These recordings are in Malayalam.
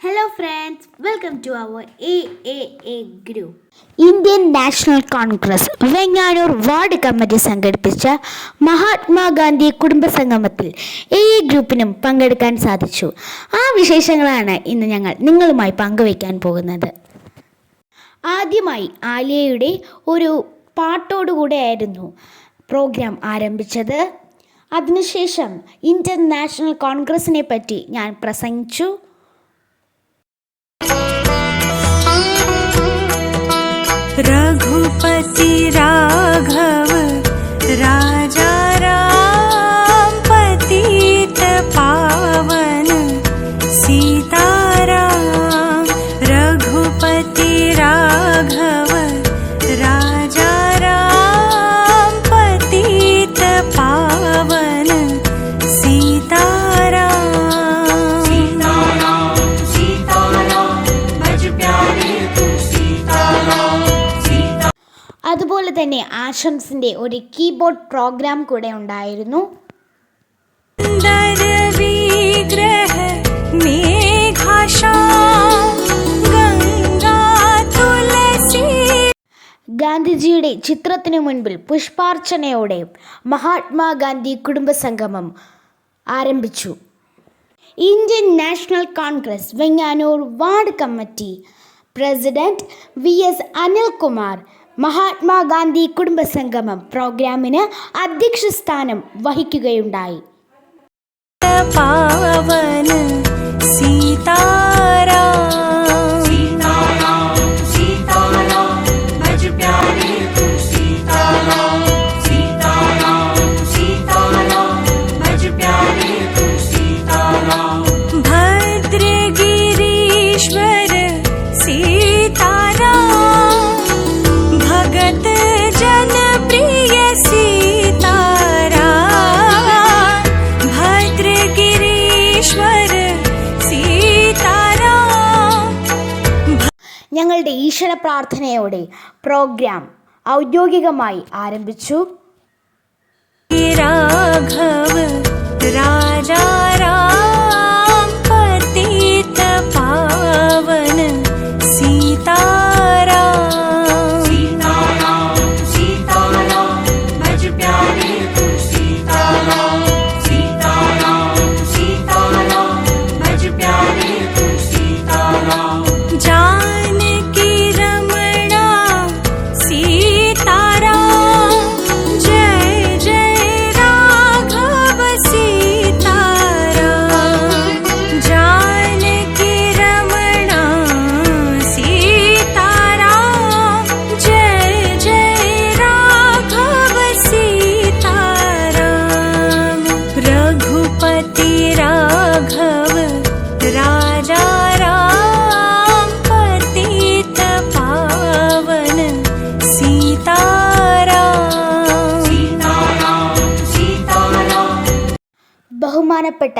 Hello to our A A A group Indian National Congress Venganoor ward committee സംഘടിപ്പിച്ച മഹാത്മാഗാന്ധി കുടുംബ സംഗമത്തിൽ എ ഗ്രൂപ്പിനും പങ്കെടുക്കാൻ സാധിച്ചു. ആ വിശേഷങ്ങളാണ് ഇന്ന് ഞങ്ങൾ നിങ്ങളുമായി പങ്കുവയ്ക്കാൻ പോകുന്നത്. ആദ്യമായി ആലിയയുടെ ഒരു പാട്ടോടുകൂടെയായിരുന്നു പ്രോഗ്രാം ആരംഭിച്ചത്. അതിനുശേഷം ഇന്ത്യൻ നാഷണൽ കോൺഗ്രസിനെ പറ്റി ഞാൻ പ്രസംഗിച്ചു. you ആശംസിന്റെ ഒരു കീബോർഡ് പ്രോഗ്രാം കൂടെ ഉണ്ടായിരുന്നു. ഗാന്ധിജിയുടെ ചിത്രത്തിനു മുൻപിൽ പുഷ്പാർച്ചനയോടെ മഹാത്മാഗാന്ധി കുടുംബ സംഗമം ആരംഭിച്ചു. Indian National Congress Venganoor ward committee president V S Anilkumar Mahatma Gandhi കുടുംബസംഗമം പ്രോഗ്രാമിന് അധ്യക്ഷസ്ഥാനം വഹിക്കുകയുണ്ടായി. പാവന സീതാ ഞങ്ങളുടെ ഈശ്വര പ്രാർത്ഥനയോടെ പ്രോഗ്രാം ഔദ്യോഗികമായി ആരംഭിച്ചു. രാഘവ രാജാ ബഹുമാനപ്പെട്ട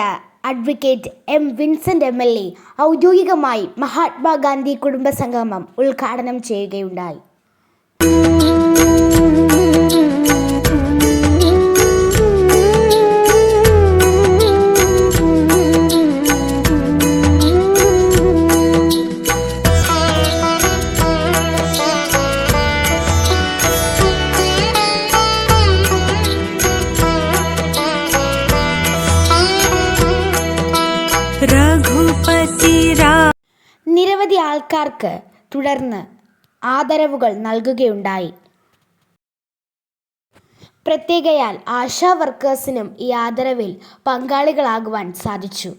advocate M Vincent M L A ഔദ്യോഗികമായി മഹാത്മാഗാന്ധി കുടുംബ സംഗമം ഉദ്ഘാടനം ചെയ്യുകയുണ്ടായി. നിരവധി ആൾക്കാർക്ക് തുടർന്ന് ആദരവുകൾ നൽകുകയുണ്ടായി. പ്രത്യേകയാൽ ആശാ വർക്കേഴ്സിനും ഈ ആദരവിൽ പങ്കാളികളാകുവാൻ സാധിച്ചു.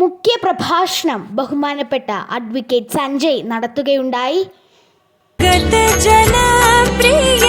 മുഖ്യപ്രഭാഷണം ബഹുമാനപ്പെട്ട അഡ്വക്കേറ്റ് സഞ്ജയ് നടത്തുകയുണ്ടായി. ജനപ്രിയ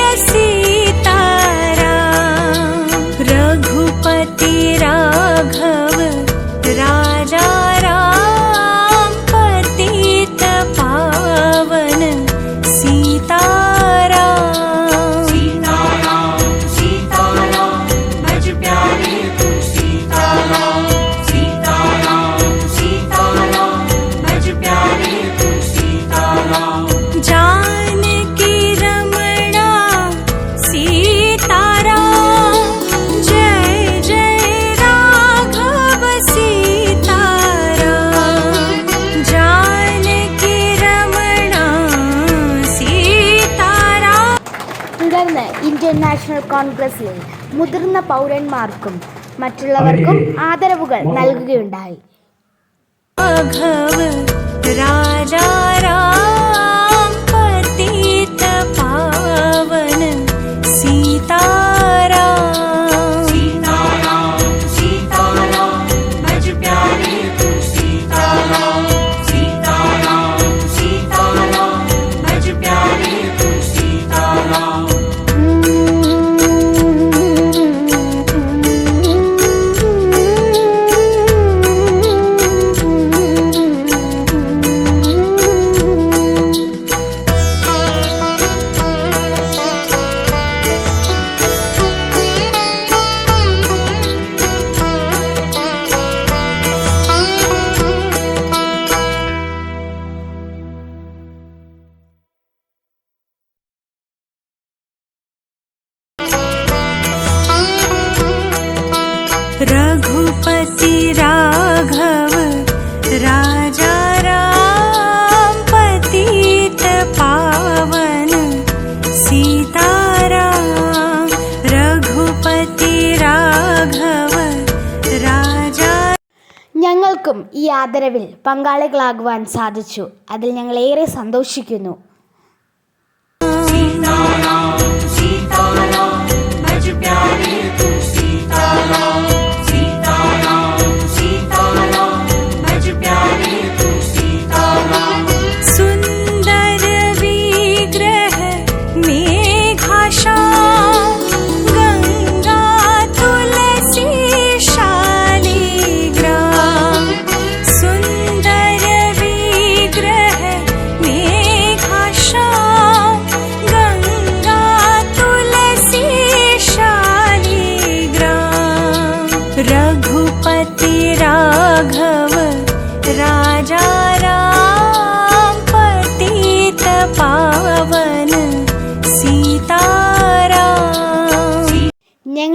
തുടർന്ന് ഇന്ത്യൻ നാഷണൽ കോൺഗ്രസിൽ മുതിർന്ന പൗരന്മാർക്കും മറ്റുള്ളവർക്കും ആദരവുകൾ നൽകുകയുണ്ടായി. ഞങ്ങൾക്കും ഈ ആദരവിൽ പങ്കാളികളാകുവാൻ സാധിച്ചു. അതിൽ ഞങ്ങൾ ഏറെ സന്തോഷിക്കുന്നു.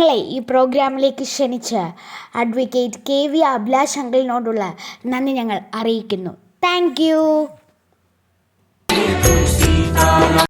നിങ്ങളെ ഈ പ്രോഗ്രാമിലേക്ക് ക്ഷണിച്ച അഡ്വക്കേറ്റ് കെ വി അഭിലാഷ് അങ്കിളിനോടുള്ള നന്ദി ഞങ്ങൾ അറിയിക്കുന്നു. താങ്ക്